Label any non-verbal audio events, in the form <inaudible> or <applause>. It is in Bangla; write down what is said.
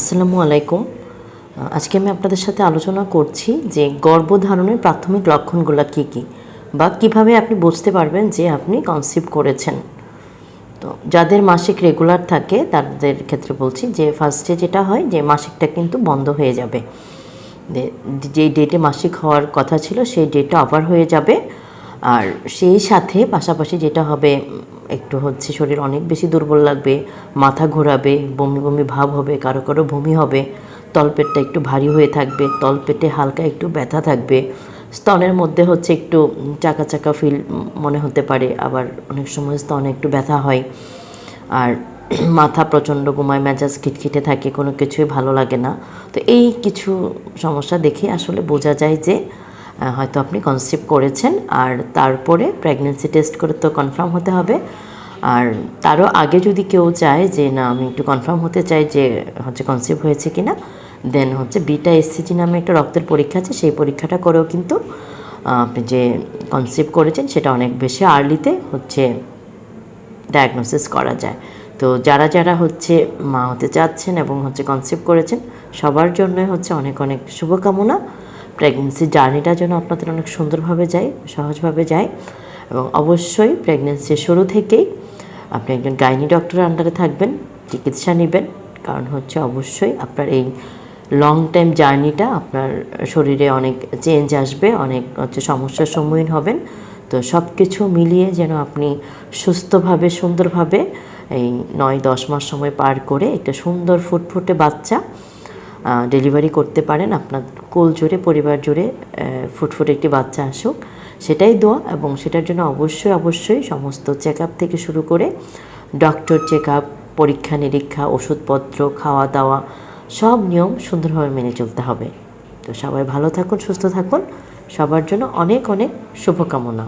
আসসালামু আলাইকুম। আজকে আমি আপনাদের সাথে আলোচনা করছি যে গর্ভধারণের প্রাথমিক লক্ষণগুলো কী কী বা কীভাবে আপনি বুঝতে পারবেন যে আপনি কনসিভ করেছেন। তো যাদের মাসিক রেগুলার থাকে, তাদের ক্ষেত্রে বলছি যে ফার্স্টে যেটা হয় যে মাসিকটা কিন্তু বন্ধ হয়ে যাবে। যে- ডেটে মাসিক হওয়ার কথা ছিল, সেই ডেটটা ওভার হয়ে যাবে। আর সেই সাথে পাশাপাশি যেটা হবে একটু হচ্ছে শরীর অনেক বেশি দুর্বল লাগবে, মাথা ঘোরাবে, বমি বমি ভাব হবে, কারও কারও বমি হবে তলপেটটা একটু ভারী হয়ে থাকবে তলপেটে হালকা একটু ব্যথা থাকবে। স্তনের মধ্যে হচ্ছে একটু চাকা চাকা ফিল মনে হতে পারে, আবার অনেক সময় স্তনে একটু ব্যথা হয়। আর <clears throat> মাথা প্রচণ্ড ঘুমায়, মেজাজ খিটখিটে থাকে, কোনো কিছুই ভালো লাগে না। তো এই কিছু সমস্যা দেখে আসলে বোঝা যায় যে হয়তো আপনি কনসিভ করেছেন, আর তারপরে প্রেগনেন্সি টেস্ট করে তো কনফার্ম হতে হবে। আর তারও আগে যদি কেউ চায় যে, না, আমি একটু কনফার্ম হতে চাই যে, হচ্ছে কনসিভ হয়েছে কি না দেন হচ্ছে বিটা এসসিজি নামে একটা রক্তের পরীক্ষা আছে, সেই পরীক্ষাটা করেও কিন্তু আপনি যে কনসিভ করেছেন, সেটা অনেক বেশি আর্লিতে হচ্ছে ডায়াগনোসিস করা যায়। তো যারা যারা হচ্ছে মা হতে চাচ্ছেন এবং হচ্ছে কনসিভ করেছেন, সবার জন্যই হচ্ছে অনেক অনেক শুভকামনা। প্রেগনেন্সি জার্নিটা যেন আপনাদের অনেক সুন্দরভাবে যায়, সহজভাবে যায় এবং অবশ্যই প্রেগনেন্সির শুরু থেকেই আপনি একজন গাইনি ডক্টরের আন্ডারে থাকবেন, চিকিৎসা নেবেন, কারণ হচ্ছে অবশ্যই আপনার এই লং টাইম জার্নিটা আপনার শরীরে অনেক চেঞ্জ আসবে, অনেক হচ্ছে সমস্যার সম্মুখীন হবেন। তো সব কিছু মিলিয়ে যেন আপনি সুস্থভাবে, সুন্দরভাবে এই নয় দশ মাস সময় পার করে একটা সুন্দর ফুটফুটে বাচ্চা ডেলিভারি করতে পারেন আপনার কোল জুড়ে পরিবার জুড়ে ফুটফুট একটি বাচ্চা আসুক, সেটাই দোয়া এবং সেটার জন্য অবশ্যই অবশ্যই সমস্ত চেক থেকে শুরু করে ডক্টর চেক পরীক্ষা নিরীক্ষা, ওষুধপত্র খাওয়া দাওয়া সব নিয়ম সুন্দরভাবে মেনে চলতে হবে। তো সবাই ভালো থাকুন, সুস্থ থাকুন। সবার জন্য অনেক অনেক শুভকামনা।